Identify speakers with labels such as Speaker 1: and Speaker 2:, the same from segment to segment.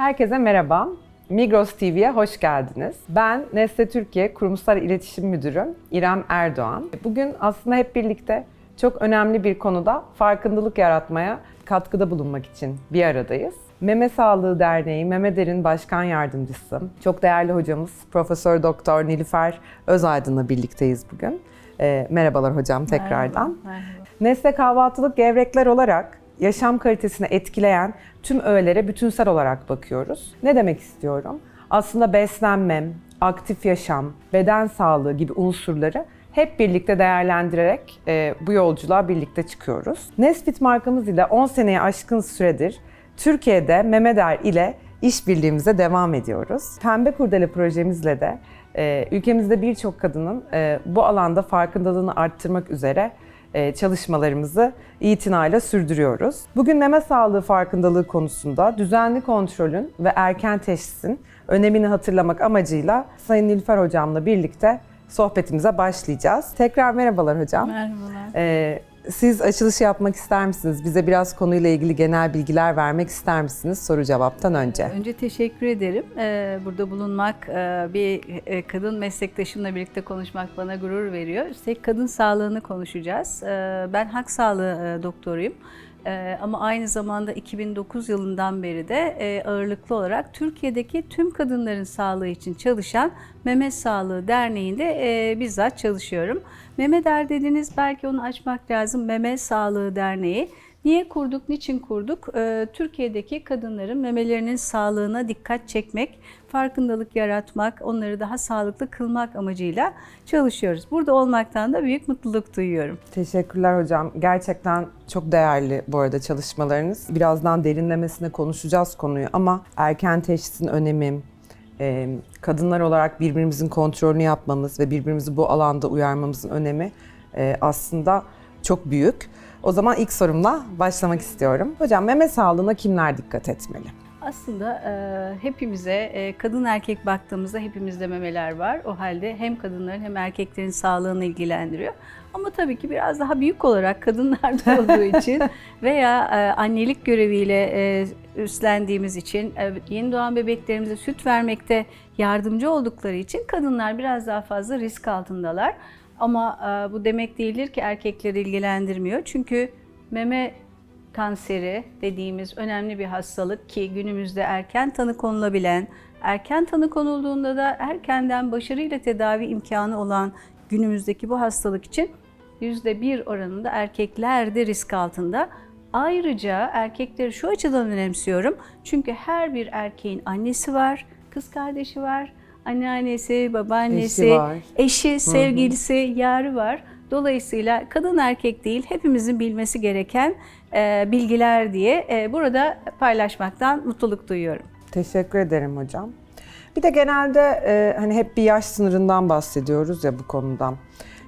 Speaker 1: Herkese merhaba. Migros TV'ye hoş geldiniz. Ben Nestle Türkiye Kurumsal İletişim Müdürü İrem Erdoğan. Bugün aslında hep birlikte çok önemli bir konuda farkındalık yaratmaya katkıda bulunmak için bir aradayız. Meme Sağlığı Derneği Meme Der'in Başkan Yardımcısı, çok değerli hocamız Profesör Doktor Nilüfer Özaydın'la birlikteyiz bugün. Ee, merhabalar hocam tekrardan.
Speaker 2: Merhaba.
Speaker 1: Nesle kahvaltılık gevrekler olarak yaşam kalitesini etkileyen tüm öğelere bütünsel olarak bakıyoruz. Ne demek istiyorum? Aslında beslenmem, aktif yaşam, beden sağlığı gibi unsurları hep birlikte değerlendirerek e, bu yolculuğa birlikte çıkıyoruz. Nesfit markamız ile 10 seneye aşkın süredir Türkiye'de Memeder ile işbirliğimize devam ediyoruz. Pembe Kurdele projemizle de e, ülkemizde birçok kadının e, bu alanda farkındalığını arttırmak üzere çalışmalarımızı itinayla sürdürüyoruz. Bugün meme sağlığı farkındalığı konusunda düzenli kontrolün ve erken teşhisin önemini hatırlamak amacıyla Sayın Nilüfer Hocam'la birlikte sohbetimize başlayacağız. Tekrar merhabalar hocam.
Speaker 2: Merhabalar.
Speaker 1: Ee, siz açılış yapmak ister misiniz? Bize biraz konuyla ilgili genel bilgiler vermek ister misiniz soru cevaptan önce?
Speaker 2: Önce teşekkür ederim. Ee, Burada bulunmak, e, bir e, kadın meslektaşımla birlikte konuşmak bana gurur veriyor. Üstelik kadın sağlığını konuşacağız. Ee, Ben hak sağlığı e, doktoruyum. Ee, Ama aynı zamanda 2009 yılından beri de e, ağırlıklı olarak Türkiye'deki tüm kadınların sağlığı için çalışan Meme Sağlığı Derneği'nde e, bizzat çalışıyorum. Meme Der dediniz belki onu açmak lazım. Meme Sağlığı Derneği. Niye kurduk, niçin kurduk? Ee, Türkiye'deki kadınların memelerinin sağlığına dikkat çekmek, farkındalık yaratmak, onları daha sağlıklı kılmak amacıyla çalışıyoruz. Burada olmaktan da büyük mutluluk duyuyorum.
Speaker 1: Teşekkürler hocam. Gerçekten çok değerli bu arada çalışmalarınız. Birazdan derinlemesine konuşacağız konuyu ama erken teşhisin önemi, e, kadınlar olarak birbirimizin kontrolünü yapmamız ve birbirimizi bu alanda uyarmamızın önemi e, aslında çok büyük. O zaman ilk sorumla başlamak istiyorum. Hocam meme sağlığına kimler dikkat etmeli?
Speaker 2: Aslında e, hepimize, e, kadın erkek baktığımızda hepimizde memeler var. O halde hem kadınların hem erkeklerin sağlığını ilgilendiriyor. Ama tabii ki biraz daha büyük olarak kadınlarda olduğu için veya e, annelik göreviyle e, üstlendiğimiz için, e, yeni doğan bebeklerimize süt vermekte yardımcı oldukları için kadınlar biraz daha fazla risk altındalar. Ama e, bu demek değildir ki erkekleri ilgilendirmiyor. Çünkü meme kanseri dediğimiz önemli bir hastalık ki günümüzde erken tanı konulabilen, erken tanı konulduğunda da erkenden başarıyla tedavi imkanı olan günümüzdeki bu hastalık için %1 oranında erkekler de risk altında. Ayrıca erkekleri şu açıdan önemsiyorum. Çünkü her bir erkeğin annesi var, kız kardeşi var, anneannesi, babaannesi,
Speaker 1: Eşi var.
Speaker 2: eşi, sevgilisi, yarı var. Dolayısıyla kadın erkek değil hepimizin bilmesi gereken e, bilgiler diye e, burada paylaşmaktan mutluluk duyuyorum.
Speaker 1: Teşekkür ederim hocam. Bir de genelde e, hani hep bir yaş sınırından bahsediyoruz ya bu konuda.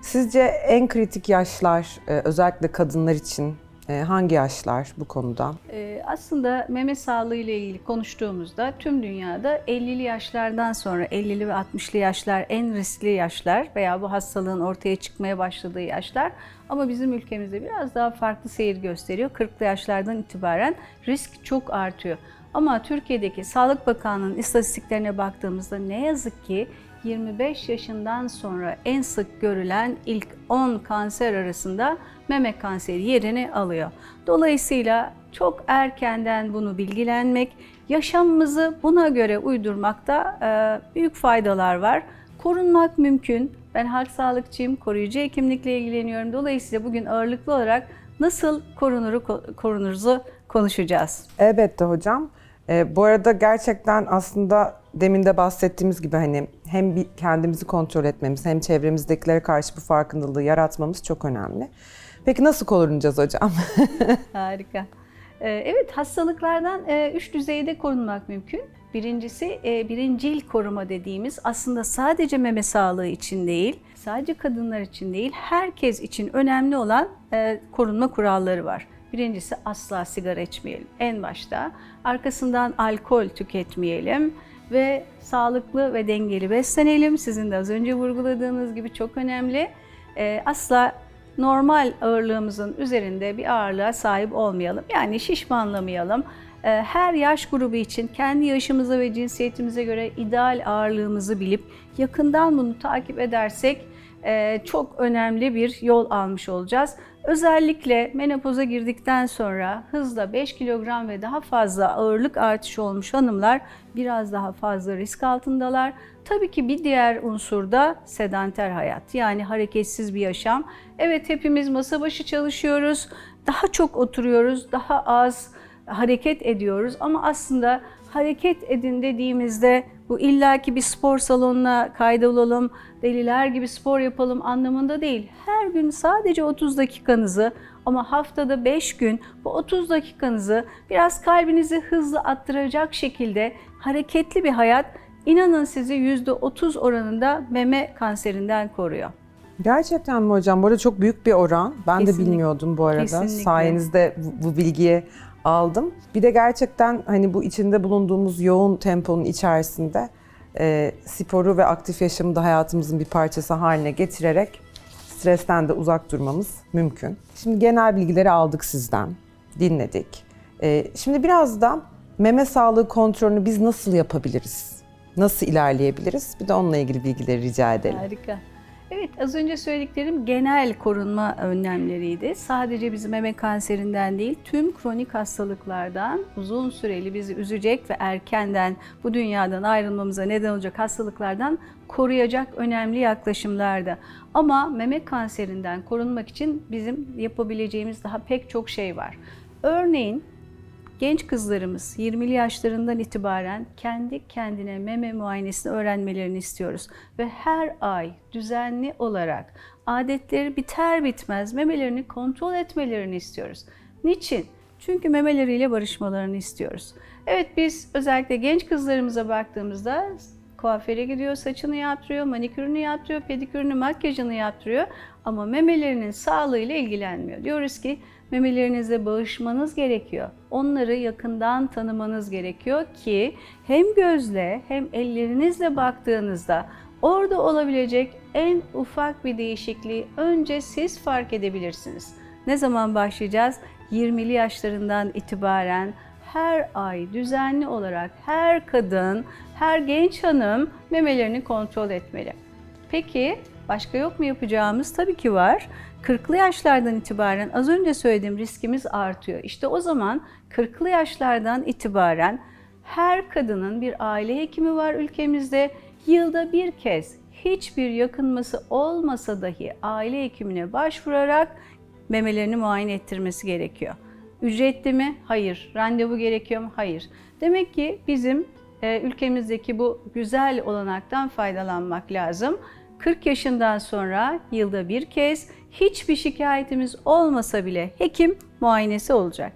Speaker 1: Sizce en kritik yaşlar e, özellikle kadınlar için hangi yaşlar bu konuda?
Speaker 2: E, aslında meme sağlığı ile ilgili konuştuğumuzda tüm dünyada 50'li yaşlardan sonra 50'li ve 60'lı yaşlar en riskli yaşlar veya bu hastalığın ortaya çıkmaya başladığı yaşlar. Ama bizim ülkemizde biraz daha farklı seyir gösteriyor. 40'lı yaşlardan itibaren risk çok artıyor. Ama Türkiye'deki Sağlık Bakanlığı'nın istatistiklerine baktığımızda ne yazık ki 25 yaşından sonra en sık görülen ilk 10 kanser arasında meme kanseri yerini alıyor. Dolayısıyla çok erkenden bunu bilgilenmek, yaşamımızı buna göre uydurmakta e, büyük faydalar var. Korunmak mümkün. Ben halk sağlıkçıyım, koruyucu hekimlikle ilgileniyorum. Dolayısıyla bugün ağırlıklı olarak nasıl korunuru korunuruzu konuşacağız.
Speaker 1: Elbette hocam. E, bu arada gerçekten aslında demin de bahsettiğimiz gibi hani hem kendimizi kontrol etmemiz hem çevremizdekilere karşı bu farkındalığı yaratmamız çok önemli. Peki nasıl korunacağız hocam?
Speaker 2: Harika. Ee, Evet, hastalıklardan e, üç düzeyde korunmak mümkün. Birincisi e, birincil koruma dediğimiz aslında sadece meme sağlığı için değil, sadece kadınlar için değil, herkes için önemli olan e, korunma kuralları var. Birincisi asla sigara içmeyelim en başta. Arkasından alkol tüketmeyelim ve sağlıklı ve dengeli beslenelim. Sizin de az önce vurguladığınız gibi çok önemli. E, Asla normal ağırlığımızın üzerinde bir ağırlığa sahip olmayalım. Yani şişmanlamayalım. e, her yaş grubu için kendi yaşımıza ve cinsiyetimize göre ideal ağırlığımızı bilip yakından bunu takip edersek çok önemli bir yol almış olacağız. Özellikle menopoza girdikten sonra hızla 5 kilogram ve daha fazla ağırlık artışı olmuş hanımlar biraz daha fazla risk altındalar. Tabii ki bir diğer unsur da sedanter hayat yani hareketsiz bir yaşam. Evet hepimiz masa başı çalışıyoruz, daha çok oturuyoruz, daha az hareket ediyoruz ama aslında hareket edin dediğimizde bu illaki bir spor salonuna kaydolalım, deliler gibi spor yapalım anlamında değil. Her gün sadece 30 dakikanızı ama haftada 5 gün bu 30 dakikanızı biraz kalbinizi hızlı attıracak şekilde hareketli bir hayat inanın sizi %30 oranında meme kanserinden koruyor.
Speaker 1: Gerçekten mi hocam? Bu arada çok büyük bir oran. Ben de
Speaker 2: Kesinlikle.
Speaker 1: bilmiyordum bu arada.
Speaker 2: Kesinlikle.
Speaker 1: Sayenizde bu, bu bilgiyi aldım. Bir de gerçekten hani bu içinde bulunduğumuz yoğun temponun içerisinde e, sporu ve aktif yaşamı da hayatımızın bir parçası haline getirerek stresten de uzak durmamız mümkün. Şimdi genel bilgileri aldık sizden, dinledik. E, şimdi biraz da meme sağlığı kontrolünü biz nasıl yapabiliriz? Nasıl ilerleyebiliriz? Bir de onunla ilgili bilgileri rica edelim.
Speaker 2: Harika. Evet az önce söylediklerim genel korunma önlemleriydi. Sadece bizi meme kanserinden değil tüm kronik hastalıklardan uzun süreli bizi üzecek ve erkenden bu dünyadan ayrılmamıza neden olacak hastalıklardan koruyacak önemli yaklaşımlardı. Ama meme kanserinden korunmak için bizim yapabileceğimiz daha pek çok şey var. Örneğin Genç kızlarımız 20'li yaşlarından itibaren kendi kendine meme muayenesini öğrenmelerini istiyoruz. Ve her ay düzenli olarak adetleri biter bitmez memelerini kontrol etmelerini istiyoruz. Niçin? Çünkü memeleriyle barışmalarını istiyoruz. Evet biz özellikle genç kızlarımıza baktığımızda kuaföre gidiyor, saçını yaptırıyor, manikürünü yaptırıyor, pedikürünü, makyajını yaptırıyor ama memelerinin sağlığıyla ilgilenmiyor. Diyoruz ki memelerinize bağışmanız gerekiyor. Onları yakından tanımanız gerekiyor ki hem gözle hem ellerinizle baktığınızda orada olabilecek en ufak bir değişikliği önce siz fark edebilirsiniz. Ne zaman başlayacağız? 20'li yaşlarından itibaren her ay düzenli olarak her kadın, her genç hanım memelerini kontrol etmeli. Peki başka yok mu yapacağımız? Tabii ki var. 40'lı yaşlardan itibaren az önce söylediğim riskimiz artıyor. İşte o zaman 40'lı yaşlardan itibaren her kadının bir aile hekimi var ülkemizde. Yılda bir kez hiçbir yakınması olmasa dahi aile hekimine başvurarak memelerini muayene ettirmesi gerekiyor. Ücretli mi? Hayır. Randevu gerekiyor mu? Hayır. Demek ki bizim e, ülkemizdeki bu güzel olanaktan faydalanmak lazım. 40 yaşından sonra yılda bir kez hiçbir şikayetimiz olmasa bile hekim muayenesi olacak.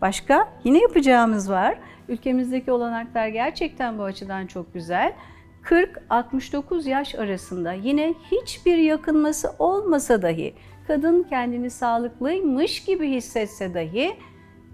Speaker 2: Başka yine yapacağımız var. Ülkemizdeki olanaklar gerçekten bu açıdan çok güzel. 40-69 yaş arasında yine hiçbir yakınması olmasa dahi kadın kendini sağlıklıymış gibi hissetse dahi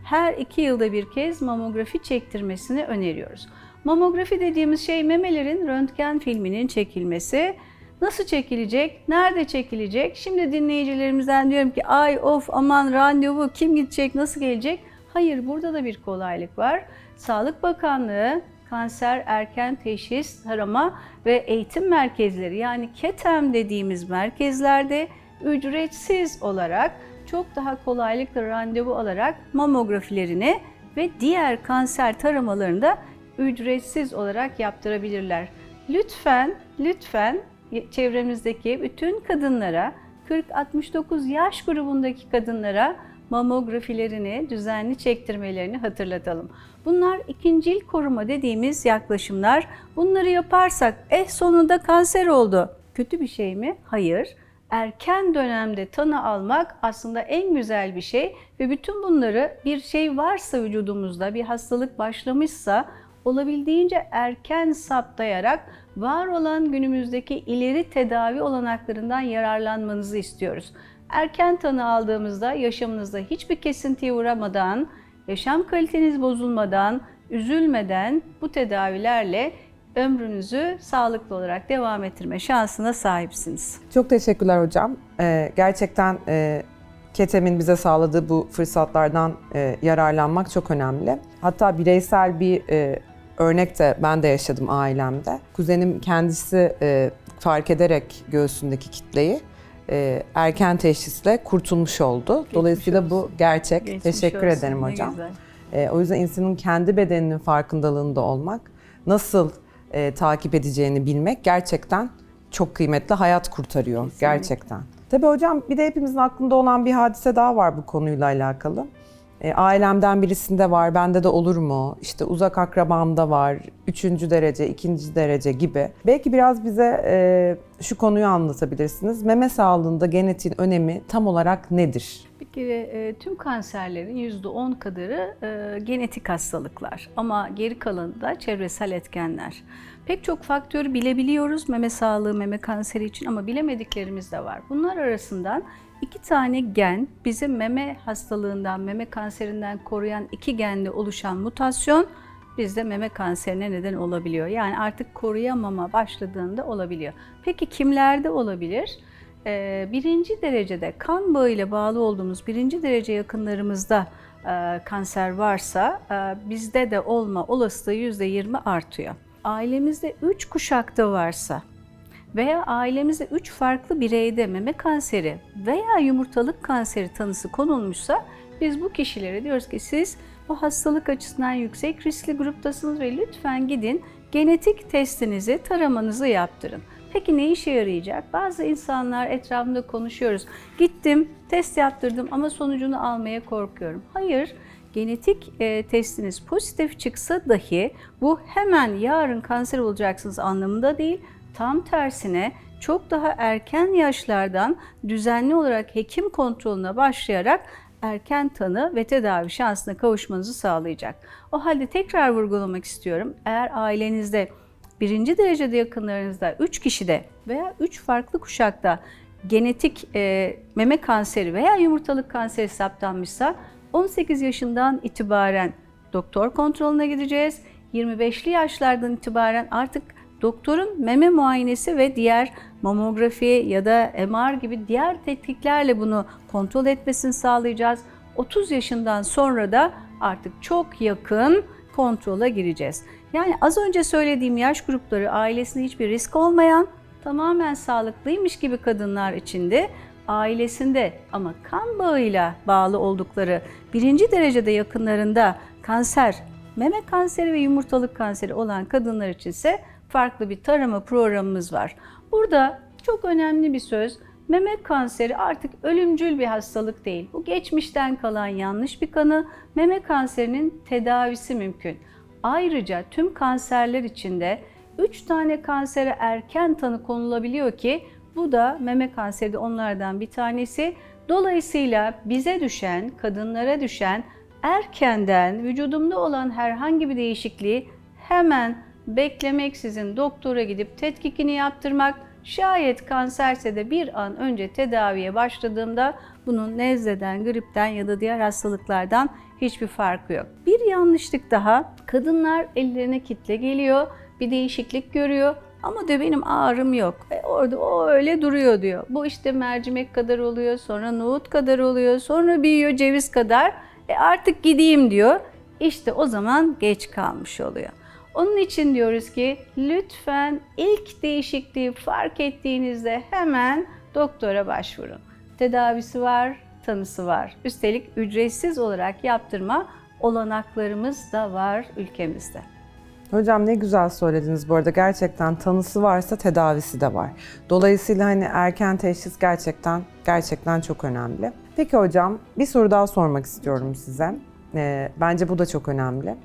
Speaker 2: her iki yılda bir kez mamografi çektirmesini öneriyoruz. Mamografi dediğimiz şey memelerin röntgen filminin çekilmesi. Nasıl çekilecek? Nerede çekilecek? Şimdi dinleyicilerimizden diyorum ki ay of aman randevu kim gidecek nasıl gelecek? Hayır burada da bir kolaylık var. Sağlık Bakanlığı kanser erken teşhis tarama ve eğitim merkezleri yani KETEM dediğimiz merkezlerde ücretsiz olarak çok daha kolaylıkla randevu alarak mamografilerini ve diğer kanser taramalarını da ücretsiz olarak yaptırabilirler. Lütfen, lütfen çevremizdeki bütün kadınlara, 40-69 yaş grubundaki kadınlara mamografilerini düzenli çektirmelerini hatırlatalım. Bunlar ikincil koruma dediğimiz yaklaşımlar. Bunları yaparsak eh sonunda kanser oldu. Kötü bir şey mi? Hayır. Erken dönemde tanı almak aslında en güzel bir şey ve bütün bunları bir şey varsa vücudumuzda, bir hastalık başlamışsa olabildiğince erken saptayarak var olan günümüzdeki ileri tedavi olanaklarından yararlanmanızı istiyoruz. Erken tanı aldığımızda yaşamınızda hiçbir kesintiye uğramadan, yaşam kaliteniz bozulmadan, üzülmeden bu tedavilerle ömrünüzü sağlıklı olarak devam ettirme şansına sahipsiniz.
Speaker 1: Çok teşekkürler hocam. Ee, gerçekten e, Ketem'in bize sağladığı bu fırsatlardan e, yararlanmak çok önemli. Hatta bireysel bir e, örnek de ben de yaşadım ailemde. Kuzenim kendisi e, fark ederek göğsündeki kitleyi e, erken teşhisle kurtulmuş oldu. Dolayısıyla bu
Speaker 2: olsun.
Speaker 1: gerçek.
Speaker 2: Geçmiş
Speaker 1: Teşekkür
Speaker 2: olsun,
Speaker 1: ederim
Speaker 2: ne
Speaker 1: hocam.
Speaker 2: güzel.
Speaker 1: E, o yüzden insanın kendi bedeninin farkındalığında olmak, nasıl e, takip edeceğini bilmek gerçekten çok kıymetli, hayat kurtarıyor
Speaker 2: Kesinlikle.
Speaker 1: gerçekten. Tabii hocam bir de hepimizin aklında olan bir hadise daha var bu konuyla alakalı. E, ailemden birisinde var, bende de olur mu? İşte uzak akrabamda var, üçüncü derece, ikinci derece gibi. Belki biraz bize e, şu konuyu anlatabilirsiniz. Meme sağlığında genetiğin önemi tam olarak nedir?
Speaker 2: Bir kere e, tüm kanserlerin %10 kadarı e, genetik hastalıklar ama geri kalanı da çevresel etkenler. Pek çok faktörü bilebiliyoruz meme sağlığı, meme kanseri için ama bilemediklerimiz de var. Bunlar arasından iki tane gen bizi meme hastalığından, meme kanserinden koruyan iki genle oluşan mutasyon bizde meme kanserine neden olabiliyor. Yani artık koruyamama başladığında olabiliyor. Peki kimlerde olabilir? Ee, birinci derecede kan bağıyla bağlı olduğumuz birinci derece yakınlarımızda e, kanser varsa e, bizde de olma olasılığı %20 artıyor. Ailemizde 3 kuşakta varsa veya ailemizde 3 farklı bireyde meme kanseri veya yumurtalık kanseri tanısı konulmuşsa biz bu kişilere diyoruz ki siz bu hastalık açısından yüksek riskli gruptasınız ve lütfen gidin genetik testinizi, taramanızı yaptırın. Peki ne işe yarayacak? Bazı insanlar etrafımda konuşuyoruz. Gittim, test yaptırdım ama sonucunu almaya korkuyorum. Hayır, genetik e, testiniz pozitif çıksa dahi bu hemen yarın kanser olacaksınız anlamında değil. Tam tersine çok daha erken yaşlardan düzenli olarak hekim kontrolüne başlayarak erken tanı ve tedavi şansına kavuşmanızı sağlayacak. O halde tekrar vurgulamak istiyorum. Eğer ailenizde birinci derecede yakınlarınızda 3 kişide veya 3 farklı kuşakta genetik e, meme kanseri veya yumurtalık kanseri saptanmışsa 18 yaşından itibaren doktor kontrolüne gideceğiz. 25'li yaşlardan itibaren artık doktorun meme muayenesi ve diğer mamografi ya da MR gibi diğer tetkiklerle bunu kontrol etmesini sağlayacağız. 30 yaşından sonra da artık çok yakın kontrola gireceğiz. Yani az önce söylediğim yaş grupları ailesinde hiçbir risk olmayan, tamamen sağlıklıymış gibi kadınlar içinde ailesinde ama kan bağıyla bağlı oldukları birinci derecede yakınlarında kanser, meme kanseri ve yumurtalık kanseri olan kadınlar için ise farklı bir tarama programımız var. Burada çok önemli bir söz. Meme kanseri artık ölümcül bir hastalık değil. Bu geçmişten kalan yanlış bir kanı. Meme kanserinin tedavisi mümkün. Ayrıca tüm kanserler içinde 3 tane kansere erken tanı konulabiliyor ki bu da meme kanseri de onlardan bir tanesi. Dolayısıyla bize düşen, kadınlara düşen erkenden vücudumda olan herhangi bir değişikliği hemen beklemeksizin doktora gidip tetkikini yaptırmak, şayet kanserse de bir an önce tedaviye başladığımda bunun nezleden, gripten ya da diğer hastalıklardan hiçbir farkı yok. Bir yanlışlık daha, kadınlar ellerine kitle geliyor, bir değişiklik görüyor ama diyor benim ağrım yok. E orada o öyle duruyor diyor. Bu işte mercimek kadar oluyor, sonra nohut kadar oluyor, sonra büyüyor ceviz kadar. E artık gideyim diyor. İşte o zaman geç kalmış oluyor. Onun için diyoruz ki lütfen ilk değişikliği fark ettiğinizde hemen doktora başvurun. Tedavisi var, tanısı var. Üstelik ücretsiz olarak yaptırma olanaklarımız da var ülkemizde.
Speaker 1: Hocam ne güzel söylediniz bu arada. Gerçekten tanısı varsa tedavisi de var. Dolayısıyla hani erken teşhis gerçekten gerçekten çok önemli. Peki hocam bir soru daha sormak istiyorum size. Ee, bence bu da çok önemli.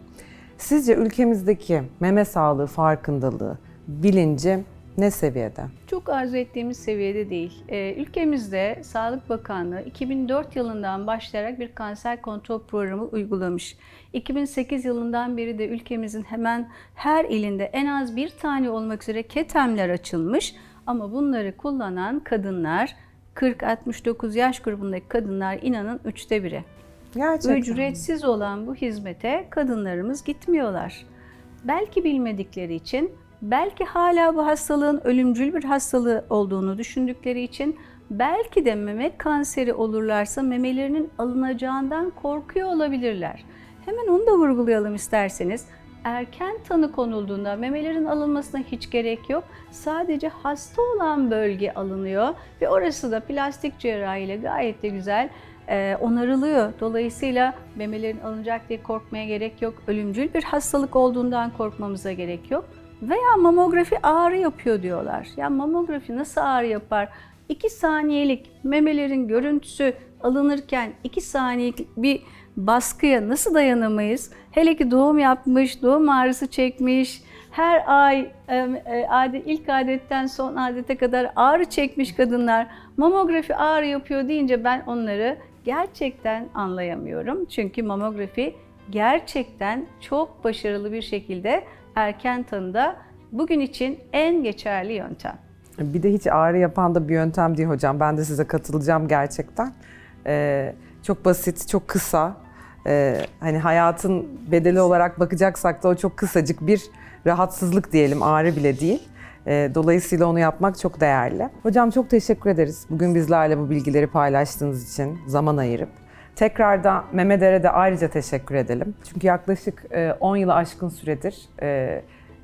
Speaker 1: Sizce ülkemizdeki meme sağlığı farkındalığı, bilinci ne seviyede?
Speaker 2: Çok arzu ettiğimiz seviyede değil. Ee, ülkemizde Sağlık Bakanlığı 2004 yılından başlayarak bir kanser kontrol programı uygulamış. 2008 yılından beri de ülkemizin hemen her ilinde en az bir tane olmak üzere ketemler açılmış. Ama bunları kullanan kadınlar 40-69 yaş grubundaki kadınlar inanın üçte biri.
Speaker 1: Gerçekten.
Speaker 2: Ücretsiz olan bu hizmete kadınlarımız gitmiyorlar. Belki bilmedikleri için, belki hala bu hastalığın ölümcül bir hastalığı olduğunu düşündükleri için belki de meme kanseri olurlarsa memelerinin alınacağından korkuyor olabilirler. Hemen onu da vurgulayalım isterseniz. Erken tanı konulduğunda memelerin alınmasına hiç gerek yok. Sadece hasta olan bölge alınıyor ve orası da plastik cerrahi ile gayet de güzel onarılıyor. Dolayısıyla memelerin alınacak diye korkmaya gerek yok. Ölümcül bir hastalık olduğundan korkmamıza gerek yok. Veya mamografi ağrı yapıyor diyorlar. Ya mamografi nasıl ağrı yapar? 2 saniyelik memelerin görüntüsü alınırken 2 saniyelik bir baskıya nasıl dayanamayız? Hele ki doğum yapmış, doğum ağrısı çekmiş, her ay e, e, ilk adetten son adete kadar ağrı çekmiş kadınlar mamografi ağrı yapıyor deyince ben onları gerçekten anlayamıyorum. Çünkü mamografi gerçekten çok başarılı bir şekilde erken tanıda bugün için en geçerli yöntem.
Speaker 1: Bir de hiç ağrı yapan da bir yöntem değil hocam. Ben de size katılacağım gerçekten. Ee, çok basit, çok kısa. Ee, hani hayatın bedeli olarak bakacaksak da o çok kısacık bir rahatsızlık diyelim, ağrı bile değil. Ee, dolayısıyla onu yapmak çok değerli. Hocam çok teşekkür ederiz. Bugün bizlerle bu bilgileri paylaştığınız için zaman ayırıp. Tekrardan Mehmet de ayrıca teşekkür edelim. Çünkü yaklaşık e, 10 yılı aşkın süredir e,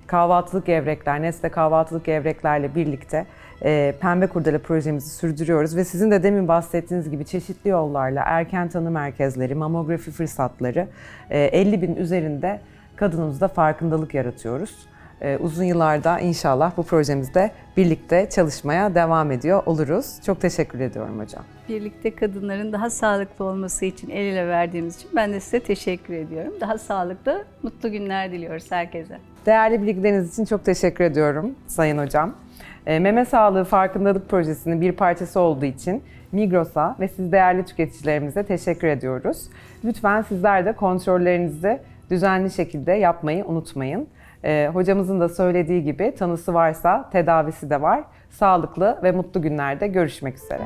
Speaker 1: kahvaltılık gevrekler, Nesle kahvaltılık gevreklerle birlikte e, Pembe Kurdele projemizi sürdürüyoruz ve sizin de demin bahsettiğiniz gibi çeşitli yollarla erken tanı merkezleri, mamografi fırsatları e, 50 bin üzerinde kadınımızda farkındalık yaratıyoruz. E, uzun yıllarda inşallah bu projemizde birlikte çalışmaya devam ediyor oluruz. Çok teşekkür ediyorum hocam.
Speaker 2: Birlikte kadınların daha sağlıklı olması için el ele verdiğimiz için ben de size teşekkür ediyorum. Daha sağlıklı, mutlu günler diliyoruz herkese.
Speaker 1: Değerli bilgileriniz için çok teşekkür ediyorum Sayın Hocam. E, Meme Sağlığı Farkındalık Projesi'nin bir parçası olduğu için Migros'a ve siz değerli tüketicilerimize teşekkür ediyoruz. Lütfen sizler de kontrollerinizi düzenli şekilde yapmayı unutmayın. E, hocamızın da söylediği gibi tanısı varsa tedavisi de var. Sağlıklı ve mutlu günlerde görüşmek üzere.